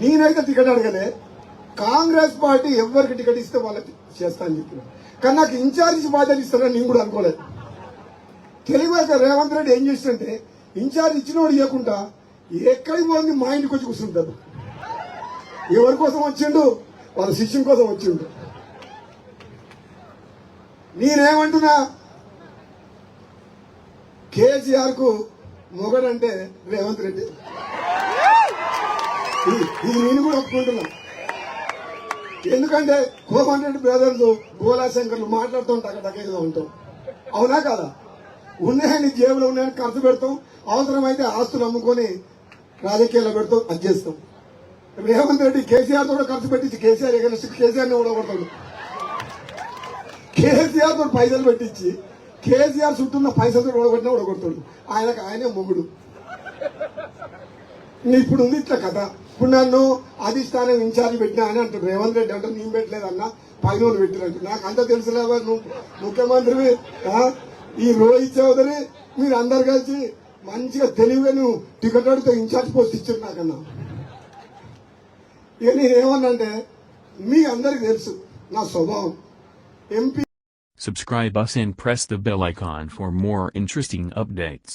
నేనైతే టికెట్ అడగలే. కాంగ్రెస్ పార్టీ ఎవరికి టికెట్ ఇస్తే వాళ్ళకి చేస్తా అని చెప్పిన. కానీ నాకు ఇన్ఛార్జ్ బాధ్యత ఇస్తారని నేను కూడా అనుకోలేదు. తెలుగు రేవంత్ రెడ్డి ఏం చేస్తుంటే ఇన్ఛార్జ్ ఇచ్చినోడు ఇవ్వకుండా ఎక్కడికి పోయింది మా ఇంటికి వచ్చి కూర్చుంటారు ఎవరి కోసం వచ్చిండు? వాళ్ళ శిష్యం కోసం వచ్చిండు. నేనేమంటున్నా? కేసీఆర్కు మొగడంటే రేవంత్ రెడ్డి. ఇది ఇది నేను కూడా ఒప్పుకుంటున్నా ఎందుకంటే కోమన్ రెడ్డి బ్రదర్స్ గోలా శంకర్లు మాట్లాడుతూ ఉంటాం దగ్గరగా ఉంటాం. అవునా కదా? ఉన్నాయని జేబులో ఉన్నాయని ఖర్చు పెడతాం అవసరమైతే ఆస్తులు అమ్ముకొని రాజకీయాల్లో పెడతాం అది చేస్తాం. రేవంత్ రెడ్డి కేసీఆర్ తోడు ఖర్చు పెట్టించి కేసీఆర్ ఎగనెస్ట్ కేసీఆర్ని ఓడగొడతాడు కేసీఆర్ తోడు పైసలు పెట్టించి కేసీఆర్ చుట్టూ ఉన్న పైసలు ఓడగొట్టినా ఓడగొడతాడు. ఆయనకు ఆయనే మొగుడు. నీ ఇప్పుడు ఉంది ఇట్లా కథ. ఇప్పుడు నన్ను అధిష్టానం ఇన్ఛార్జ్ పెట్టినా అని అంటాడు. రేవంత్ రెడ్డి అంటే నేను పెట్టలేదన్నా పైన పెట్టినట్టు నాకు అంత తెలుసులేవా నువ్వు ముఖ్యమంత్రివి ఈ రోహిత్ చౌదరి మీరు అందరు కలిసి మంచిగా తెలివిగా నువ్వు టికెట్ అడితే ఇన్ఛార్జ్ పోస్ట్ ఇచ్చారు నాకన్నా. ఇక నేనేమన్నంటే మీ అందరికి తెలుసు నా స్వభావం. MP Subscribe us and press the bell icon for more interesting updates.